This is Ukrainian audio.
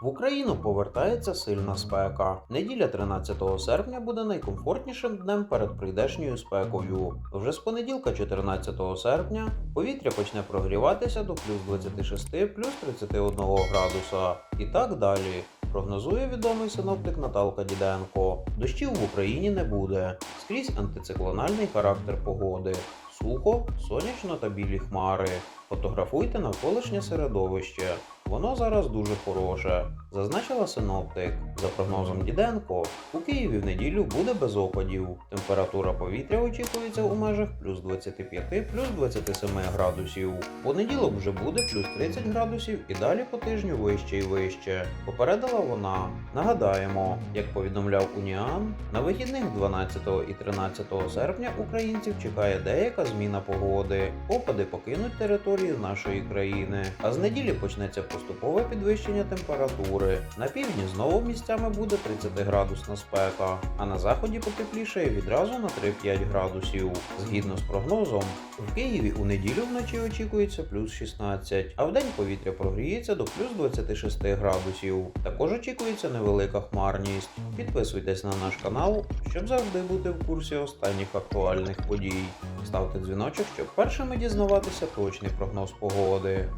В Україну повертається сильна спека. Неділя 13 серпня буде найкомфортнішим днем перед прийдешньою спекою. Вже з понеділка, 14 серпня, повітря почне прогріватися до плюс 26, плюс 31 градуса і так далі. Прогнозує відомий синоптик Наталка Діденко. Дощів в Україні не буде. Скрізь антициклональний характер погоди. Сухо, сонячно та білі хмари. Фотографуйте навколишнє середовище. Воно зараз дуже хороше, зазначила синоптик. За прогнозом Діденко, у Києві в неділю буде без опадів. Температура повітря очікується у межах плюс 25, плюс 27 градусів. Понеділок вже буде плюс 30 градусів і далі по тижню вище і вище. Попередила вона. Нагадаємо, як повідомляв Уніан, на вихідних 12 і 13 серпня українців чекає деяка зміна погоди. Опади покинуть територію нашої країни, а з неділі почнеться поступове підвищення температури. На півдні знову місцями буде 30 градусна спека, а на заході потеплішає відразу на 3-5 градусів. Згідно з прогнозом, в Києві у неділю вночі очікується плюс 16, а вдень повітря прогріється до плюс 26 градусів. Також очікується невелика хмарність. Підписуйтесь на наш канал, щоб завжди бути в курсі останніх актуальних подій. Ставте дзвіночок, щоб першими дізнаватися точний прогноз погоди.